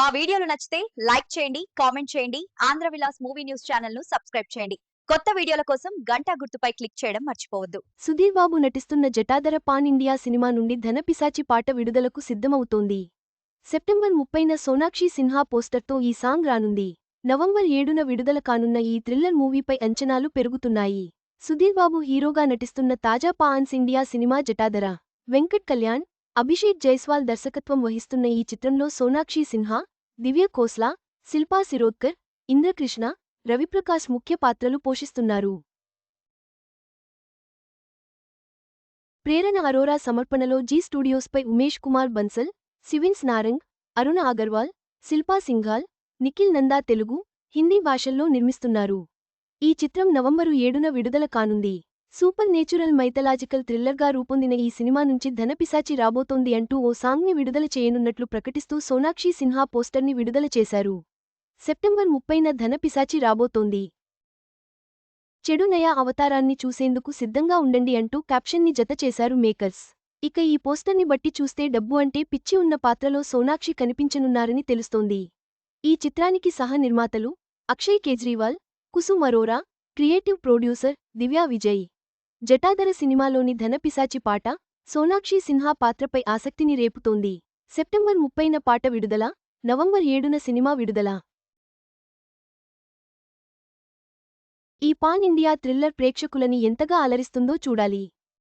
మా వీడియోలు నచ్చితే లైక్ చేయండి కామెంట్ చేయండి ఆంధ్ర విలాస్ మూవీ న్యూస్ ఛానల్ను సబ్స్క్రైబ్ చేయండి. కొత్త వీడియోల కోసం గంటా గుర్తుపై క్లిక్ చేయడం మర్చిపోవద్దు. సుధీర్ బాబు నటిస్తున్న జటాధర పాన్ ఇండియా సినిమా నుండి ధనపిశాచి పాట విడుదలకు సిద్ధమవుతోంది. సెప్టెంబర్ ముప్పైన సోనాక్షి సిన్హా పోస్టర్తో ఈ సాంగ్ రానుంది. నవంబర్ ఏడున విడుదల కానున్న ఈ థ్రిల్లర్ మూవీపై అంచనాలు పెరుగుతున్నాయి. సుధీర్ బాబు హీరోగా నటిస్తున్న తాజా pan India cinema Jatadhara. Venkat Kalyan Abhishek Jaiswal దర్శకత్వం వహిస్తున్న ఈ చిత్రంలో సోనాక్షి సిన్హా దివ్య కోస్లా శిల్పా శిరోద్కర్ ఇంద్రకృష్ణ రవిప్రకాష్ ముఖ్య పాత్రలు పోషిస్తున్నారు. ప్రేరణ అరోరా సమర్పణలో జీ స్టూడియోస్పై ఉమేష్ కుమార్ బన్సల్ సివిన్స్ నారంగ్ అరుణ అగర్వాల్ శిల్పా సింఘాల్ నిఖిల్ నందా తెలుగు హిందీ భాషల్లో నిర్మిస్తున్నారు. ఈ చిత్రం నవంబరు ఏడున విడుదల కానుంది. సూపర్ నేచురల్ మైథలాజికల్ థ్రిల్లర్గా రూపొందిన ఈ సినిమా నుంచి ధనపిశాచి రాబోతోంది అంటూ ఓ సాంగ్ని విడుదల చేయనున్నట్లు ప్రకటిస్తూ సోనాక్షి సిన్హా పోస్టర్ని విడుదల చేశారు. సెప్టెంబర్ ముప్పైన ధనపిశాచి రాబోతోంది. చెడు నయా అవతారాన్ని చూసేందుకు సిద్ధంగా ఉండండి అంటూ క్యాప్షన్ని జత చేశారు మేకర్స్. ఇక ఈ పోస్టర్ని బట్టి చూస్తే డబ్బు అంటే పిచ్చి ఉన్న పాత్రలో సోనాక్షి కనిపించనున్నారని తెలుస్తోంది. ఈ చిత్రానికి సహ నిర్మాతలు అక్షయ్ కేజ్రీవాల్ కుసుమ్ అరోరా క్రియేటివ్ ప్రొడ్యూసర్ దివ్యా విజయ్. జటాధర సినిమాలోని ధనపిశాచి పాట సోనాక్షి సిన్హా పాత్రపై ఆసక్తిని రేపుతోంది. సెప్టెంబర్ ముప్పైన పాట విడుదల నవంబర్ ఏడున సినిమా విడుదల. ఈ పాన్ ఇండియా థ్రిల్లర్ ప్రేక్షకులని ఎంతగా అలరిస్తుందో చూడాలి.